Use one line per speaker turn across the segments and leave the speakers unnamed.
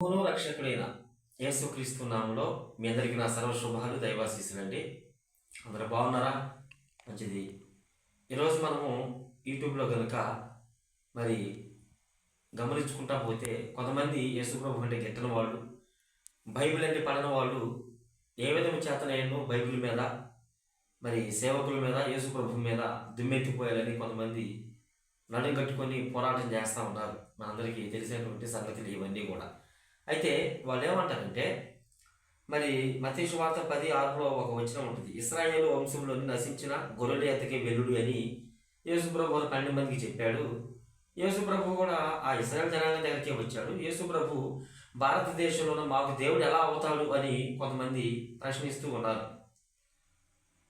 ప్రభువును రక్షకుడైన యేసుక్రీస్తు నామంలో మీ అందరికీ నా సర్వ శుభాలు దైవాశీస్సులండి. అందరూ బాగున్నారా? మంచిది. ఈరోజు మనము యూట్యూబ్లో కనుక మరి గమనించుకుంటా పోతే కొంతమంది యేసుప్రభు అంటే గెట్టిన వాళ్ళు బైబిల్ అంటే పడిన వాళ్ళు ఏ విధము చేతనయ్యను బైబిల్ మీద మరి సేవకుల మీద యేసుప్రభు మీద దుమ్మెత్తిపోయాలని కొంతమంది నడుం కట్టుకొని పోరాటం చేస్తూ ఉన్నారు. మనందరికీ తెలిసినటువంటి సంగతులు ఇవన్నీ కూడా. అయితే వాళ్ళు ఏమంటారంటే మరి మతీషు వార్త పది ఆరులో ఒక వచనం ఉంటుంది. ఇస్రాయేల్ వంశంలోని నశించిన గొర్రెలు ఎత్తకే వెల్లుడు అని యేసుప్రభు పన్నెండు మందికి చెప్పాడు. యేసుప్రభు కూడా ఆ ఇస్రాయల్ జనాంగం దగ్గరికి వచ్చాడు. యేసుప్రభు భారతదేశంలో మాకు దేవుడు ఎలా అవుతాడు అని కొంతమంది ప్రశ్నిస్తూ ఉన్నారు.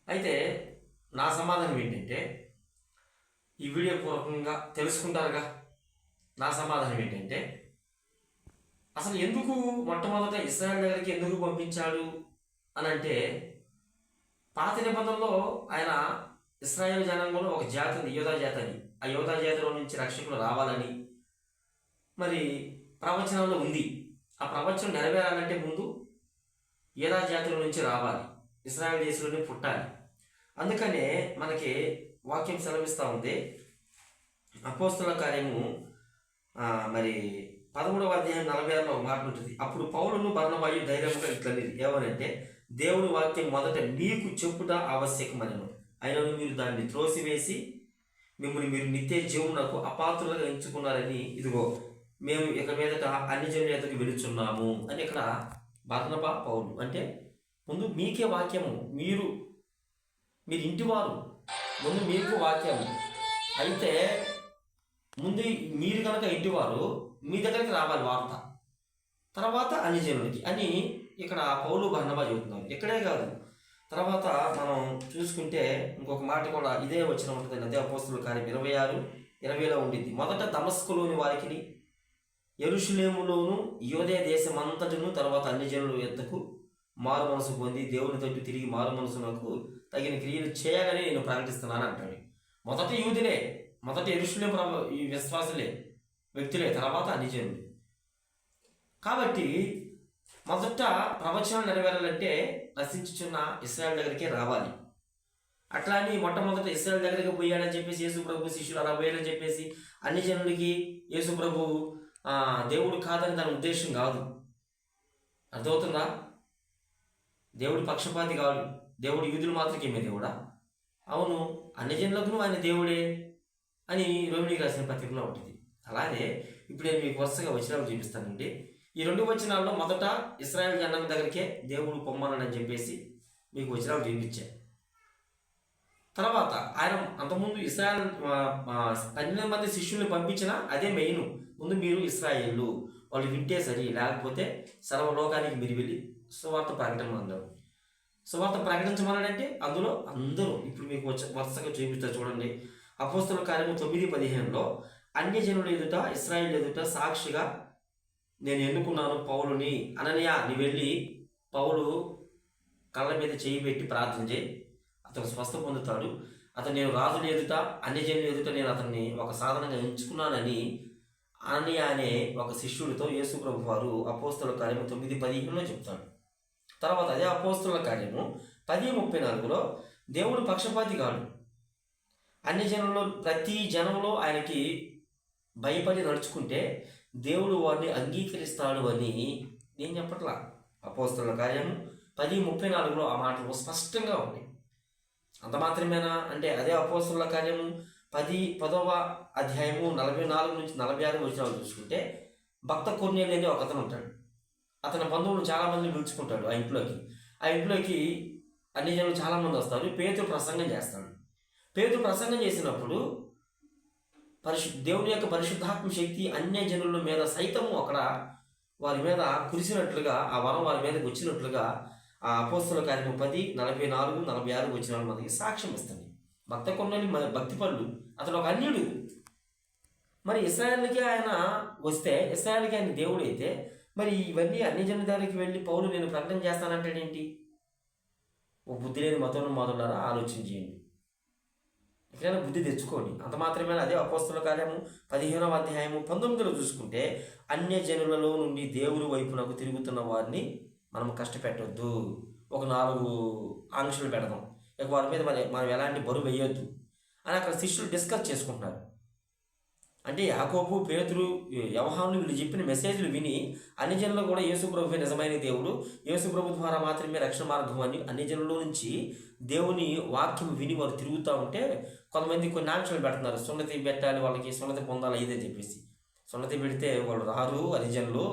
అయితే నా సమాధానం ఏంటంటే ఈ వీడియో పూర్వకంగా తెలుసుకుంటారుగా. నా సమాధానం ఏంటంటే అసలు ఎందుకు మొట్టమొదట ఇస్రాయల్ దగ్గరికి ఎందుకు పంపించాడు అని అంటే పాత నిబంధనలో ఆయన ఇస్రాయేల్ జనాంగంలో ఒక జాతి ఉంది యోధా జాతి అని ఆ యోధా జాతిలో నుంచి రక్షకులు రావాలని మరి ప్రవచనంలో ఉంది. ఆ ప్రవచనం నెరవేరాలంటే ముందు యోధా జాతిలో నుంచి రావాలి ఇస్రాయల్ దేశంలోనే పుట్టాలి. అందుకనే మనకి వాక్యం సెలవిస్తూ ఉంది. అపోస్తుల కార్యము మరి పదమూడవ అధ్యాయం నలభై ఆరులో ఒక మాట ఉంటుంది. అప్పుడు పౌరులు బర్ణబాయు ధైర్యంగా ఇట్లనేది ఏమనంటే దేవుని వాక్యం మొదట మీకు చెప్పుట ఆవశ్యకమనను. అయినను మీరు దాన్ని త్రోసివేసి మిమ్మల్ని మీరు నిత్య జీవునకు అపాత్రులుగా ఎంచుకున్నారని ఇదిగో మేము ఇక మీదట అన్ని జనుల వెలుచున్నాము అని ఇక్కడ బర్ణబా పౌరులు అంటే ముందు మీకే వాక్యము. మీరు మీరు ఇంటివారు. ముందు మీకు వాక్యము. అయితే ముందు మీరు కనుక ఇంటివారు మీ దగ్గరికి రావాలి వార్త. తర్వాత అన్నిజనులు అని ఇక్కడ పౌలు బర్ణబా చెబుతున్నారు ఇక్కడే కాదు. తర్వాత మనం చూసుకుంటే ఇంకొక మాట కూడా ఇదే వచ్చిన ఉంటుంది అదే అపోస్తుల కార్యం ఇరవై ఆరు ఇరవైలో ఉండింది మొదట దమస్కులోని వారికి ఎరుషులేములోను యోదే దేశమంతటను తర్వాత అన్ని జనుల ఎద్దకు మారు మనసు పొంది దేవుని తట్టు తిరిగి మారు మనసునకు తగిన క్రియలు చేయాలని నేను ప్రకటిస్తున్నాను అంటాడు. మొదట యూదులే. మొదట ఎరుషులే ప్రభు ఈ విశ్వాసులే వ్యక్తులే తర్వాత అన్ని కాబట్టి మొదట ప్రవచనం నెరవేరాలంటే నశించుచున్న ఇస్రాయల్ దగ్గరికే రావాలి. అట్లా అని మొట్టమొదట ఇస్రాయల్ దగ్గరికి పోయాడని చెప్పేసి యేసు ప్రభు శిష్యులు అలా పోయాడని చెప్పేసి అన్ని జనులకి యేసు ప్రభు దేవుడు కాదని దాని ఉద్దేశం కాదు. అర్థమవుతుందా? దేవుడు పక్షపాతి కాదు దేవుడు యూదులు మాత్రమే దేవుడా? అవును అన్ని జనులకు ఆయన దేవుడే. అని రోమినికి రాసిన పత్రికలో ఉంటుంది. అలాగే ఇప్పుడు నేను మీకు వరుసగా వచనాలు చూపిస్తానండి. ఈ రెండు వచనాల్లో మొదట ఇస్రాయల్ జనాంగం దగ్గరికే దేవుడు పొమ్మనని చెప్పేసి మీకు వచనాలు చూపించాను తర్వాత ఆయన అంతకుముందు ఇస్రాయల్ పన్నెండు మంది శిష్యుల్ని పంపించిన అదే మెయిన్. ముందు మీరు ఇస్రాయేళ్ళు వాళ్ళు వింటే సరి లేకపోతే సర్వలోకానికి మీరు వెళ్ళి సువార్త ప్రకటన అన్నారు సువార్త ప్రకటించమన్నాడంటే అందులో అందరూ ఇప్పుడు మీకు వచ్చ వరుసగా చూపిస్తారు చూడండి. అపోస్తుల కార్యము తొమ్మిది పదిహేనులో అన్య జనుల ఎదుట ఇస్రాయిల్ ఎదుట సాక్షిగా నేను ఎన్నుకున్నాను పౌలుని అననీయ నీ వెళ్ళి పౌలు కళ్ళ మీద చేయి పెట్టి ప్రార్థన చేయి. అతను స్వస్థ పొందుతాడు. అతను నేను రాజుల ఎదుట అన్ని జనుల ఎదుట నేను అతన్ని ఒక సాధనంగా ఎంచుకున్నానని అని అనే ఒక శిష్యుడితో యేసుప్రభు వారు అపోస్తుల కార్యము తొమ్మిది పదిహేనులో చెప్తాడు. తర్వాత అదే అపోస్తుల కార్యము పది ముప్పై నాలుగులో దేవుడు పక్షపాతి కాడు. అన్ని జనంలో ప్రతి జనంలో ఆయనకి భయపడి నడుచుకుంటే దేవుడు వారిని అంగీకరిస్తాడు అని నేను చెప్పట్లా. అపోస్తుల కార్యము పది ముప్పై నాలుగులో ఆ మాటలు స్పష్టంగా ఉన్నాయి అంత మాత్రమేనా? అంటే అదే అపోస్తుల కార్యము పది పదవ అధ్యాయము నలభై నాలుగు నుంచి నలభై ఆరు వచ్చిన చూసుకుంటే భక్త కొన్నేళ్ళు అని ఒక అతను ఉంటాడు. అతని బంధువులు చాలామంది పిలుచుకుంటాడు ఆ ఇంట్లోకి. ఆ ఇంట్లోకి అన్ని జనులు చాలామంది వస్తారు. పేతురు ప్రసంగం చేస్తాడు. పేరు ప్రసంగం చేసినప్పుడు పరిశు దేవుని యొక్క పరిశుద్ధాత్మ శక్తి అన్య జనుల మీద సైతము అక్కడ వారి మీద కురిసినట్లుగా ఆ వరం వారి మీదకి వచ్చినట్లుగా ఆ అపోస్తుల కార్యక్రమం పది నలభై నాలుగు నలభై ఆరు వచ్చిన మనకి సాక్ష్యం ఇస్తుంది. భక్త కొండని భక్తి పనులు అతడు ఒక అన్యుడు. మరి ఇస్రాయల్కి ఆయన వస్తే ఇస్రాయల్కి ఆయన దేవుడు అయితే మరి ఇవన్నీ అన్ని జనుల వెళ్ళి పౌరులు నేను ప్రకటన చేస్తానంటాడేంటి ఓ బుద్ధి లేని మతంలో మొదలారా ఆలోచన చేయండి. ఎక్కడైనా బుద్ధి తెచ్చుకోండి. అంత మాత్రమే అదే అపోస్తుల కార్యము పదిహేనవ అధ్యాయము పంతొమ్మిదిలో చూసుకుంటే అన్య జనులలో నుండి దేవుని వైపునకు తిరుగుతున్న వారిని మనం కష్టపెట్టొద్దు. ఒక నాలుగు ఆంక్షలు పెడదాం. ఇక వారి మీద మరి మనం ఎలాంటి బరువు వేయొద్దు. అని అక్కడ శిష్యులు డిస్కస్ చేసుకుంటున్నారు. అంటే యాకోబు పేతురు వ్యవహారం వీళ్ళు చెప్పిన మెసేజ్లు విని అన్ని జనులు కూడా యేసుప్రభు నిజమైన దేవుడు. యేసుప్రభు ద్వారా మాత్రమే రక్షణ మార్గం అని అన్ని జనుల నుంచి దేవుని వాక్యం విని వారు తిరుగుతూ ఉంటే కొంతమంది కొన్ని ఆంక్షలు పెడుతున్నారు. సున్నతి పెట్టాలి వాళ్ళకి సున్నతి పొందాలి ఇదే చెప్పేసి. సున్నతి పెడితే వాళ్ళు రారు అన్ని జనులు.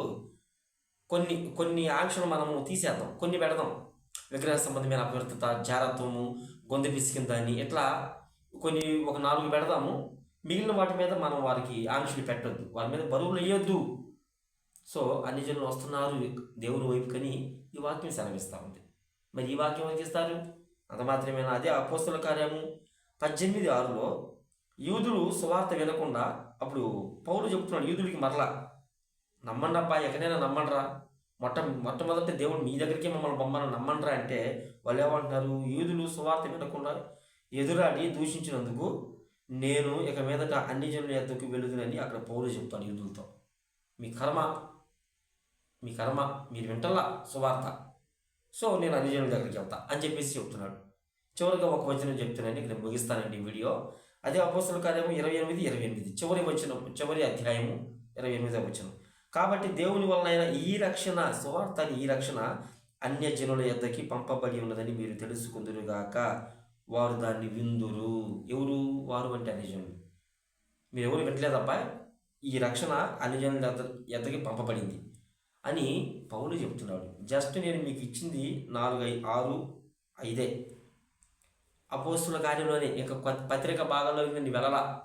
కొన్ని కొన్ని ఆంక్షలు మనము తీసేద్దాం కొన్ని పెడదాం. విగ్రహ సంబంధమైన అభ్యర్థత జారత్వము గొంతు పిసికిందని ఇట్లా కొన్ని ఒక నాలుగు పెడదాము. మిగిలిన వాటి మీద మనం వారికి ఆంక్షలు పెట్టొద్దు. వారి మీద బరువులు వేయొద్దు. సో అన్ని జనులు వస్తున్నారు దేవుని వైపుకని ఈ వాక్యం సెలవిస్తూ ఉంది. మరి ఈ వాక్యం వర్గిస్తారు అంత మాత్రమేనా? అదే అపోస్తుల కార్యము పద్దెనిమిది ఆరులో యూదులు సువార్త వినకుండా అప్పుడు పౌరులు చెప్తున్నాడు యూదుడికి మరలా నమ్మండబ్బా ఎక్కడైనా నమ్మండ్రా? మొట్ట మొట్టమొదట దేవుడు మీ దగ్గరికి మమ్మల్ని బొమ్మను నమ్మండ్రా అంటే వాళ్ళు ఏమంటున్నారు? యూదులు సువార్త వినకుండా ఎదురాడి దూషించినందుకు నేను ఇక మీదట అన్ని జనుల ఎద్దకు వెళుదునని అక్కడ పౌరులు చెప్తాడు యూదులతో. మీ కర్మ మీ కర్మ మీరు వింటల్లా సువార్త? సో నేను అన్ని జనుల దగ్గరికి వెళ్తా అని చెప్పేసి చెప్తున్నాడు. చివరిగా ఒక వచనం చెప్తున్నాను ఇక్కడ ముగిస్తానండి వీడియో. అదే అపోస్తుల కార్యము ఇరవై ఎనిమిది ఇరవై ఎనిమిది. చివరి వచ్చిన చివరి అధ్యాయము ఇరవై ఎనిమిది వచ్చిన కాబట్టి దేవుని వలన ఈ రక్షణ సువార్త ఈ రక్షణ అన్య జనుల యొద్దకి పంపబడి ఉన్నదని మీరు తెలుసుకుందురుగాక. వారు దాన్ని విందురు. ఎవరు? వారు అంటే అన్నిజను మీరు ఎవరు వింటలేదబ్బా ఈ రక్షణ అన్ని ఎద్దకి పంపబడింది అని పౌలు చెప్తున్నాడు. జస్ట్ నేను మీకు ఇచ్చింది నాలుగు ఆరు ఐదే. అపోస్తుల కార్యంలోనే ఇక పత్రిక భాగంలో నేను వెళ్ళలా?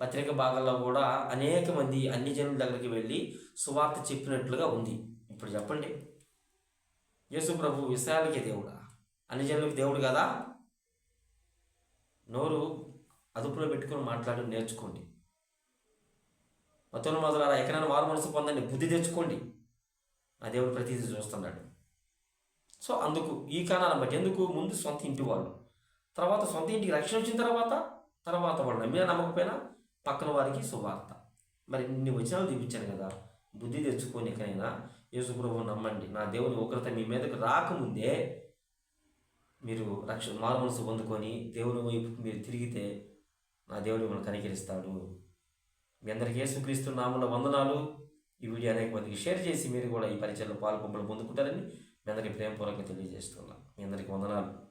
పత్రిక భాగంలో కూడా అనేక మంది అన్ని జనుల దగ్గరికి వెళ్ళి సువార్త చెప్పినట్లుగా ఉంది. ఇప్పుడు చెప్పండి. యేసు ప్రభు విశాలకి దేవుడా? అన్ని జనులకు దేవుడు కదా? నోరు అదుపులో పెట్టుకొని మాట్లాడడం నేర్చుకోండి. మతోను మొదలారా ఎక్కడైనా వారు మనసు పొందండి బుద్ధి తెచ్చుకోండి. ఆ దేవుడు ప్రతిదీ చూస్తున్నాడు. సో అందుకు ఈ కారణాలను బట్టి ఎందుకు? ముందు సొంత ఇంటి వాళ్ళు. తర్వాత సొంత ఇంటికి రక్షణ వచ్చిన తర్వాత తర్వాత వాళ్ళు నమ్మినా నమ్మకపోయినా పక్కన వారికి శుభార్త మరి ఇన్ని వచనాలు చూపించాను కదా బుద్ధి తెచ్చుకొని ఎక్కడైనా యేసుప్రభు నమ్మండి. నా దేవుని ఉగ్రత మీ మీదకి రాకముందే మీరు రక్ష మారు మనసు పొందుకొని దేవుని వైపు మీరు తిరిగితే నా దేవుడు మిమ్మల్ని కనికరిస్తాడు. మీ అందరికీ యేసుక్రీస్తు నామంలో వందనాలు. ఈ వీడియో అనేక మందికి షేర్ చేసి మీరు కూడా ఈ పరిచయంలో పాల్పొంపలు పొందుకుంటారని మీ అందరికీ ప్రేమపూర్వకంగా తెలియజేస్తున్నాను. మీ అందరికీ వందనాలు.